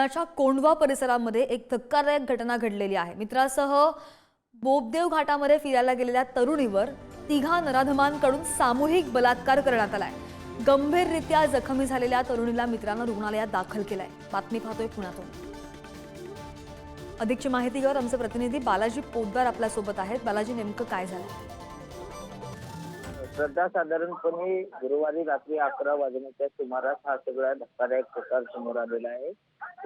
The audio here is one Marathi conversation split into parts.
पुण्याच्या कोंढवा परिसरामध्ये एक धक्कादायक घटना घडलेली आहे. मित्रासह बोबदेव घाटामध्ये फिरायला गेलेल्या तरुणीवर तिघा नराधमांकडून सामूहिक बलात्कार करण्यात आलाय. गंभीररित्या जखमी झालेल्या तरुणीला मित्रांना रुग्णालयात दाखल केलाय. बातमी पाहतोय पुण्यातून. अधिकची माहिती घेऊन आमचे प्रतिनिधी बालाजी पोद्दार आपल्यासोबत आहेत. बालाजी नेमकं काय झालं श्रद्धा साधारणपणे गुरुवारी रात्री अकरा वाजण्याच्या सुमारास हा सगळा धक्कादायक प्रकार समोर आलेला आहे.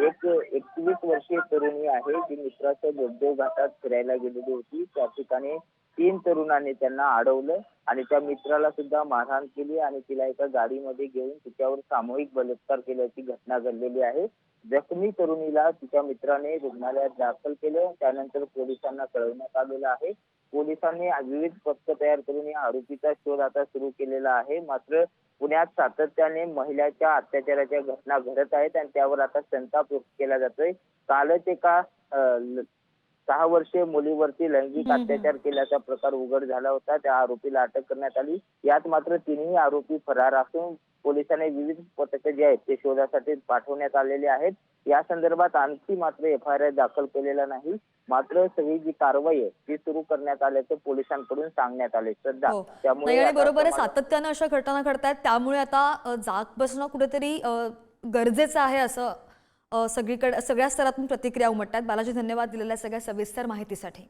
एक एकवीस वर्षीय तरुणी आहे. जी मित्राच्या बोगदेव घाटात फिरायला गेलेली होती. त्या ठिकाणी तीन तरुणांनी त्यांना अडवलं आणि त्या मित्राला सुद्धा मारहाण केली आणि तिला एका गाडीमध्ये घेऊन तिच्यावर सामूहिक बलात्कार केल्याची घटना घडलेली आहे. जखमी तरुणीला तिच्या मित्राने रुग्णालयात दाखल केलं. त्यानंतर पोलिसांना कळवण्यात आलेलं आहे. पोलिसांनी विविध पथक तयार करून या आरोपीचा शोध आता सुरू केलेला आहे. मात्र पुण्यात सातत्याने महिलाच्या अत्याचाराच्या घटना घडत आहेत आणि त्यावर आता संताप व्यक्त केला जातोय. कालच एका सहा वर्षीय मुलीवरती लैंगिक. अत्याचार केल्याचा प्रकार उघड झाला होता. त्या आरोपीला अटक करण्यात आली. यात मात्र तिन्ही आरोपी फरार असून पोलिसांनी विविध पथकं जे आहेत ते शोधासाठी पाठवण्यात आलेले आहेत. या संदर्भात आणखी मात्र एफ आय आर दाखल केलेला नाही. मात्र सगळी जी कारवाई आहे ती सुरू करण्यात आल्याचं पोलिसांकडून सांगण्यात आले श्रद्धा हो. आता बरोबर सातत्यानं अशा घटना घडतायत त्यामुळे आता जाग बसणं कुठेतरी गरजेचं आहे असं सगळीकडे सगळ्या स्तरातून प्रतिक्रिया उमटतात बालाजी धन्यवाद दिलेल्या सगळ्या सविस्तर माहितीसाठी.